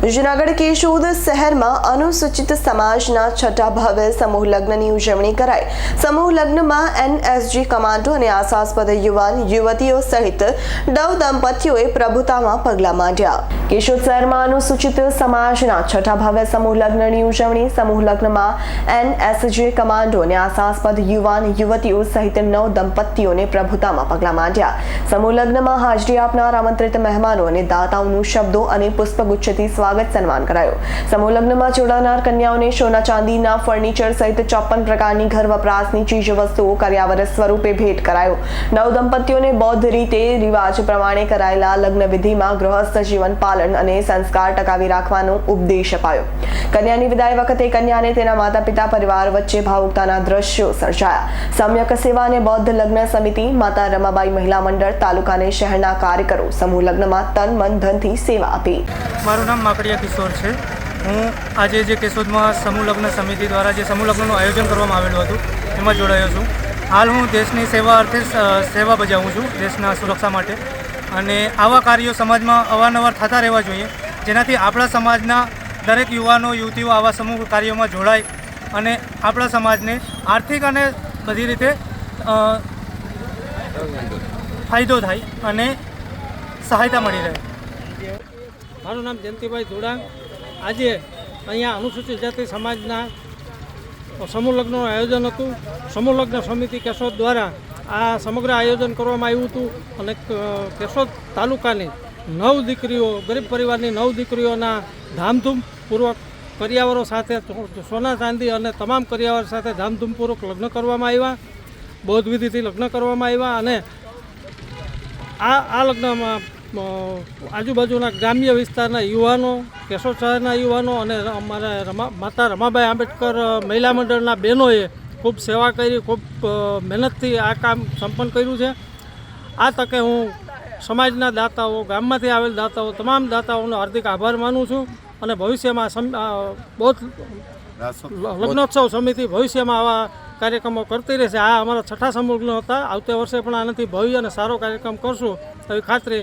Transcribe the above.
જૂનાગઢ કેશોદ શહેરમાં અનુસૂચિત સમાજના છઠ્ઠા ભવ્ય સમૂહ લગ્નની ઉજવણી કરાઈ. સમૂહ લગ્નમાં એનએસજી કમાન્ડો અને આશાસ્પદ યુવાન, યુવતીઓ સહિત નવ દંપતીઓએ પ્રભુતામાં પગલાં માંડ્યા. કેશોદ શહેરમાં અનુસૂચિત સમાજના છઠ્ઠા ભવ્ય સમૂહ લગ્નની ઉજવણી, સમૂહ લગ્નમાં એનએસજી કમાન્ડો અને આશાસ્પદ યુવાન, યુવતીઓ સહિત નવ દંપતીઓને પ્રભુતામાં પગલાં માંડ્યા. સમૂહ લગ્નમાં હાજરી આપનાર આમંત્રિત મહેમાનો અને દાતાઓનું શબ્દો અને પુષ્પગુચ્છથી સ્વાગત સન્માન કરાયું. સમૂહ લગ્નમાં જોડાનાર કન્યાઓને સોના ચાંદીના ફર્નિચર સહિત ચોપન પ્રકારની ઘર વપરાશની ચીજ વસ્તુઓ કર્યાવર સ્વરૂપે ભેટ કરાયો. નવ દંપતીઓને બૌદ્ધ રીતે રિવાજ પ્રમાણે કરાયેલા લગ્ન ગૃહસ્થ જીવન પાલન અને સંસ્કાર ટકાવી રાખવાનો ઉપદેશ અપાયો. કન્યાની વિદાય વખતે કન્યાને તેના માતા પિતા પરિવાર વચ્ચે ભાવુકતાના દ્રશ્યો સર્જાયા. સમ્યક સેવા અને બૌદ્ધ લગ્ન સમિતિ, માતા રમાબાઈ મહિલા મંડળ તાલુકા અને શહેરના કાર્યકરો સમૂહ લગ્નમાં તન મન ધનથી સેવા આપી. મારું નામ માકડિયા કિશોર છે. હું આજે જે કેશોદમાં સમૂહ લગ્ન સમિતિ દ્વારા જે સમૂહ લગ્નનું આયોજન કરવામાં આવેલું હતું, એમાં જોડાયો છું. હાલ હું દેશની સેવા અર્થે સેવા બજાવું છું, દેશના સુરક્ષા માટે. અને આવા કાર્યો સમાજમાં અવારનવાર થતા રહેવા જોઈએ, જેનાથી આપણા સમાજના દરેક યુવાનો, યુવતીઓ આવા સમૂહ કાર્યોમાં જોડાય અને આપણા સમાજને આર્થિક અને બધી રીતે ફાયદો થાય અને સહાયતા મળી રહે. મારું નામ જયંતિભાઈ ધોડાંગ આજે અહીંયા અનુસૂચિત જાતિ સમાજના સમૂહ લગ્નનું આયોજન હતું. સમૂહ લગ્ન સમિતિ કેશોદ દ્વારા આ સમગ્ર આયોજન કરવામાં આવ્યું હતું અને કેશોદ તાલુકાની નવ દીકરીઓ, ગરીબ પરિવારની નવ દીકરીઓના ધામધૂમપૂર્વક કરિયાવરો સાથે સોના ચાંદી અને તમામ કરિયાવર સાથે ધામધૂમપૂર્વક લગ્ન કરવામાં આવ્યા. બૌદ્ધ વિધિથી લગ્ન કરવામાં આવ્યા અને આ આ લગ્નમાં આજુબાજુના ગ્રામ્ય વિસ્તારના યુવાનો કેશોદ શહેરના યુવાનો અને અમારા રમા, માતા રમાબાઈ આંબેડકર મહિલા મંડળના બહેનોએ ખૂબ સેવા કરી, ખૂબ મહેનતથી આ કામ સંપન્ન કર્યું છે. આ તકે હું સમાજના દાતાઓ, ગામમાંથી આવેલ દાતાઓ, તમામ દાતાઓનો હાર્દિક આભાર માનું છું અને ભવિષ્યમાં બૌદ્ધ લગ્નોત્સવ સમિતિ ભવિષ્યમાં આવા કાર્યક્રમો કરતી રહેશે. આ અમારા છઠ્ઠા સમૂહ હતા. આવતા વર્ષે પણ આનાથી ભવ્ય અને સારો કાર્યક્રમ કરશું. એવી ખાતરી